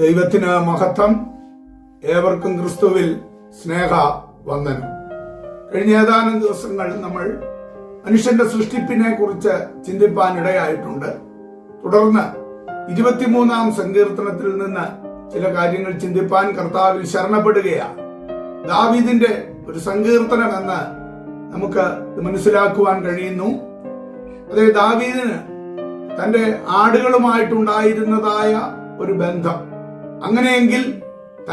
ദൈവത്തിന് മഹത്വം. ഏവർക്കും ക്രിസ്തുവിൽ സ്നേഹ വന്ദനം. കഴിഞ്ഞ ഏതാനും ദിവസങ്ങൾ നമ്മൾ മനുഷ്യന്റെ സൃഷ്ടിപ്പിനെ കുറിച്ച് ചിന്തിപ്പാൻ ഇടയായിട്ടുണ്ട്. തുടർന്ന് ഇരുപത്തിമൂന്നാം സങ്കീർത്തനത്തിൽ നിന്ന് ചില കാര്യങ്ങൾ ചിന്തിപ്പാൻ കർത്താവിൽ ശരണപ്പെടുകയാണ്. ദാവീദിന്റെ ഒരു സങ്കീർത്തനം എന്ന് നമുക്ക് മനസ്സിലാക്കുവാൻ കഴിയുന്നു. അതേ ദാവീദിന് തന്റെ ആടുകളുമായിട്ടുണ്ടായിരുന്നതായ ഒരു ബന്ധം. അങ്ങനെയെങ്കിൽ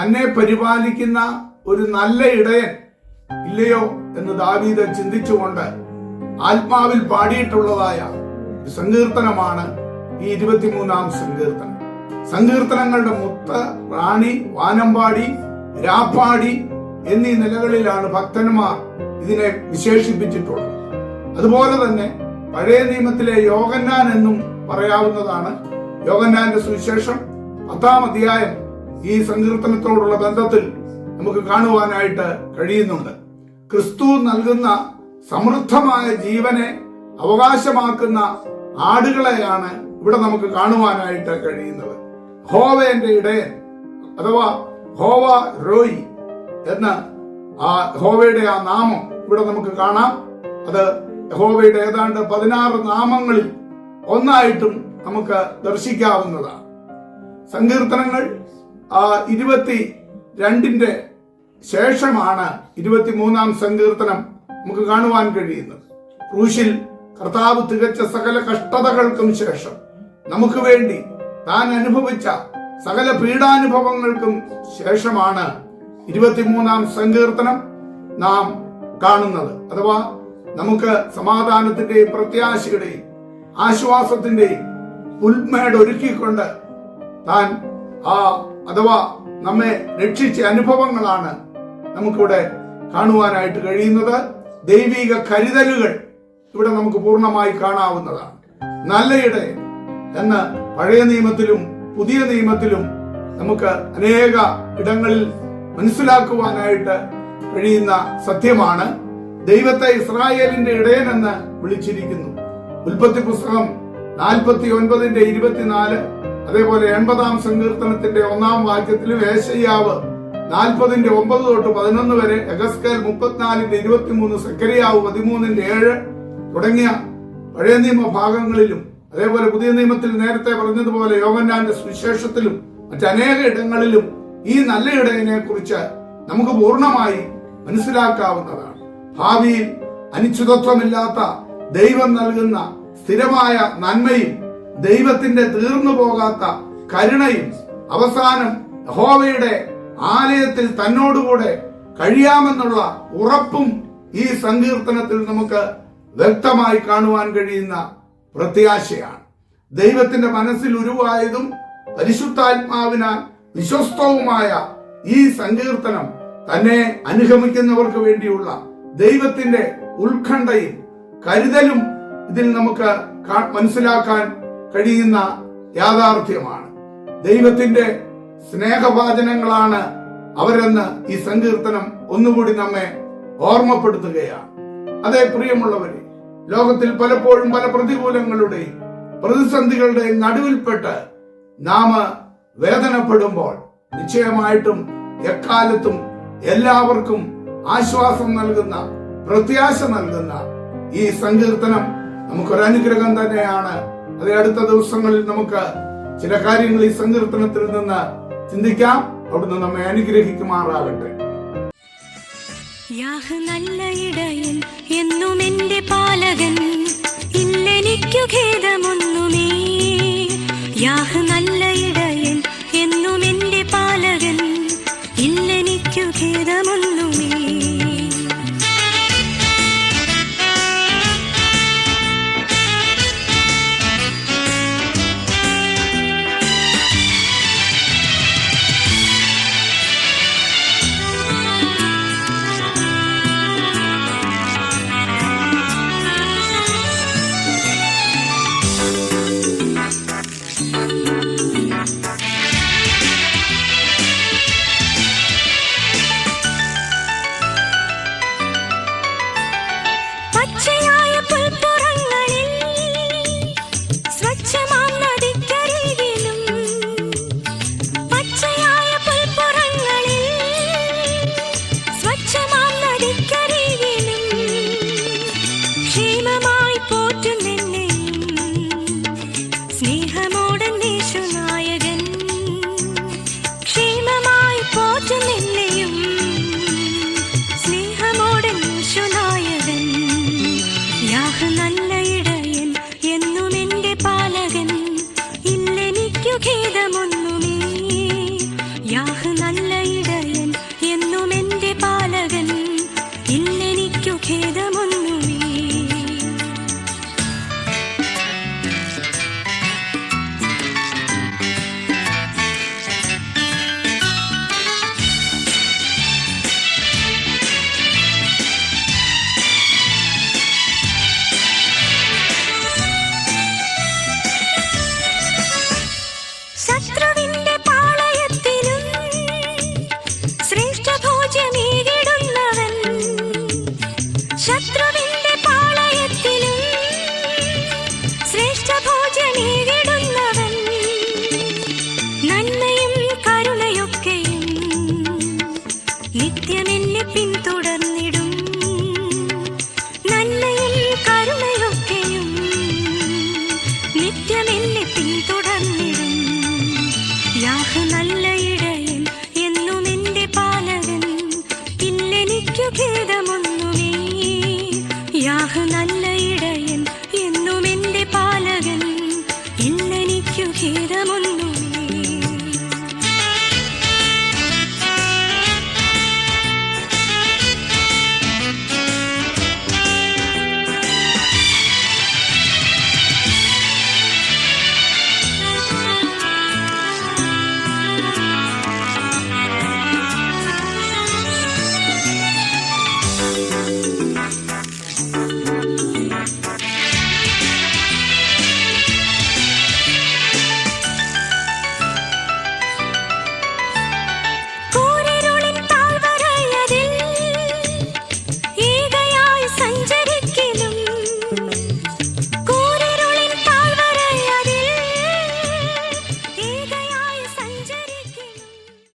തന്നെ പരിപാലിക്കുന്ന ഒരു നല്ല ഇടയൻ ഇല്ലയോ എന്ന് ദാവീദ് ചിന്തിച്ചുകൊണ്ട് ആത്മാവിൽ പാടിയിട്ടുള്ളതായ സങ്കീർത്തനമാണ് ഈ ഇരുപത്തിമൂന്നാം സങ്കീർത്തനം. സങ്കീർത്തനങ്ങളുടെ മുത്ത് റാണി വാനമ്പാടി രാപ്പാടി എന്നീ നിലകളിലാണ് ഭക്തന്മാർ ഇതിനെ വിശേഷിപ്പിച്ചിട്ടുള്ളത്. അതുപോലെ തന്നെ പഴയ നിയമത്തിലെ യോഗന്നാൻ എന്നും പറയാവുന്നതാണ്. യോഗന്നാന്റെ സുവിശേഷം പത്താം അധ്യായം ഈ സങ്കീർത്തനത്തോടുള്ള ബന്ധത്തിൽ നമുക്ക് കാണുവാനായിട്ട് കഴിയുന്നുണ്ട്. ക്രിസ്തു നൽകുന്ന സമൃദ്ധമായ ജീവനെ അവകാശമാക്കുന്ന ആടുകളെയാണ് ഇവിടെ നമുക്ക് കാണുവാനായിട്ട് കഴിയുന്നത്. ഹോവന്റെ ഇടയൻ അഥവാ ഹോവ റോയി എന്ന് ആ ഹോവയുടെ ആ നാമം ഇവിടെ നമുക്ക് കാണാം. അത് ഹോവയുടെ ഏതാണ്ട് പതിനാറ് നാമങ്ങളിൽ ഒന്നായിട്ടും നമുക്ക് ദർശിക്കാവുന്നതാണ്. സങ്കീർത്തനങ്ങൾ ആ ഇരുപത്തി രണ്ടിന്റെ ശേഷമാണ് ഇരുപത്തിമൂന്നാം സങ്കീർത്തനം നമുക്ക് കാണുവാൻ കഴിയുന്നത്. ക്രൂശിൽ കർത്താവ് തികച്ച സകല കഷ്ടതകൾക്കും ശേഷം നമുക്ക് വേണ്ടി താൻ അനുഭവിച്ച സകല പീഡാനുഭവങ്ങൾക്കും ശേഷമാണ് ഇരുപത്തിമൂന്നാം സങ്കീർത്തനം നാം കാണുന്നത്. അഥവാ നമുക്ക് സമാധാനത്തിന്റെയും പ്രത്യാശയുടെയും ആശ്വാസത്തിന്റെയും ഒരുക്കിക്കൊണ്ട് താൻ ആ അഥവാ നമ്മെ രക്ഷിച്ച അനുഭവങ്ങളാണ് നമുക്കിവിടെ കാണുവാനായിട്ട് കഴിയുന്നത്. ദൈവിക കരുതലുകൾ ഇവിടെ നമുക്ക് പൂർണമായി കാണാവുന്നതാണ്. നല്ലയിടെ എന്ന് പഴയ നിയമത്തിലും പുതിയ നിയമത്തിലും നമുക്ക് അനേക ഇടങ്ങളിൽ മനസ്സിലാക്കുവാനായിട്ട് കഴിയുന്ന സത്യമാണ്. ദൈവത്തെ ഇസ്രായേലിന്റെ ഇടയൻ എന്ന് വിളിച്ചിരിക്കുന്നു. ഉൽപ്പത്തി പുസ്തകം നാൽപ്പത്തി ഒൻപതിന്റെ ഇരുപത്തിനാല് അതേപോലെ എൺപതാം സങ്കീർത്തനത്തിന്റെ ഒന്നാം വാക്യത്തിലും ഏശയ്യാവ് നാൽപ്പതിന്റെ ഒമ്പത് തൊട്ട് പതിനൊന്ന് വരെ എഗസ്കൽ മുപ്പത്തിനാലിന്റെ ഇരുപത്തിമൂന്ന് സെക്കരിയാവ് പതിമൂന്നിന്റെ ഏഴ് തുടങ്ങിയ പഴയ നിയമ ഭാഗങ്ങളിലും അതേപോലെ പുതിയ നിയമത്തിൽ നേരത്തെ പറഞ്ഞതുപോലെ യോഗന്നാന്റെ സുവിശേഷത്തിലും മറ്റനേക ഇടങ്ങളിലും ഈ നല്ല ഇടയനെ കുറിച്ച് നമുക്ക് പൂർണമായി മനസ്സിലാക്കാവുന്നതാണ്. ഭാവിയിൽ അനിശ്ചിതത്വമില്ലാത്ത ദൈവം നൽകുന്ന സ്ഥിരമായ നന്മയും ദൈവത്തിന്റെ തീർന്നു പോകാത്ത കരുണയും അവസാനം യഹോവയുടെ ആലയത്തിൽ തന്നോടുകൂടെ കഴിയാമെന്നുള്ള ഉറപ്പും ഈ സങ്കീർത്തനത്തിൽ നമുക്ക് വ്യക്തമായി കാണുവാൻ കഴിയുന്ന പ്രത്യാശയാണ്. ദൈവത്തിന്റെ മനസ്സിൽ ഉരുവായതും പരിശുദ്ധാത്മാവിനാൽ വിശ്വസ്തവുമായ ഈ സങ്കീർത്തനം തന്നെ അനുഗമിക്കുന്നവർക്ക് വേണ്ടിയുള്ള ദൈവത്തിന്റെ ഉത്കണ്ഠയും കരുതലും ഇതിൽ നമുക്ക് മനസ്സിലാക്കാൻ കഴിയുന്ന യാഥാർത്ഥ്യമാണ്. ദൈവത്തിന്റെ സ്നേഹവാചനങ്ങളാണ് അവരെന്ന് ഈ സങ്കീർത്തനം ഒന്നുകൂടി നമ്മെ ഓർമ്മപ്പെടുത്തുകയാണ്. അതേ പ്രിയമുള്ളവരെ ലോകത്തിൽ പലപ്പോഴും പല പ്രതികൂലങ്ങളുടെയും പ്രതിസന്ധികളുടെയും നടുവിൽപ്പെട്ട് നാം വേദനപ്പെടുമ്പോൾ നിശ്ചയമായിട്ടും എക്കാലത്തും എല്ലാവർക്കും ആശ്വാസം നൽകുന്ന പ്രത്യാശ നൽകുന്ന ഈ സങ്കീർത്തനം നമുക്കൊരനുഗ്രഹം തന്നെയാണ്. അത് അടുത്ത ദിവസങ്ങളിൽ നമുക്ക് ചില കാര്യങ്ങൾ ഈ സങ്കീർത്തനത്തിൽ നിന്ന് ചിന്തിക്കാം. അവിടുന്ന് നമ്മെ അനുഗ്രഹിക്കുമാറാകട്ടെ. നല്ല ഇടയൻ എന്നും എന്റെ പാലകൻ. ഇല്ലെനിക്കു ഖേദമൊന്നുമേ. യാഹ് നല്ല ഇടയൻ എന്നും എന്റെ പാലകൻ. ഇല്ലെനിക്കു ഖേദമൊന്നുമേ.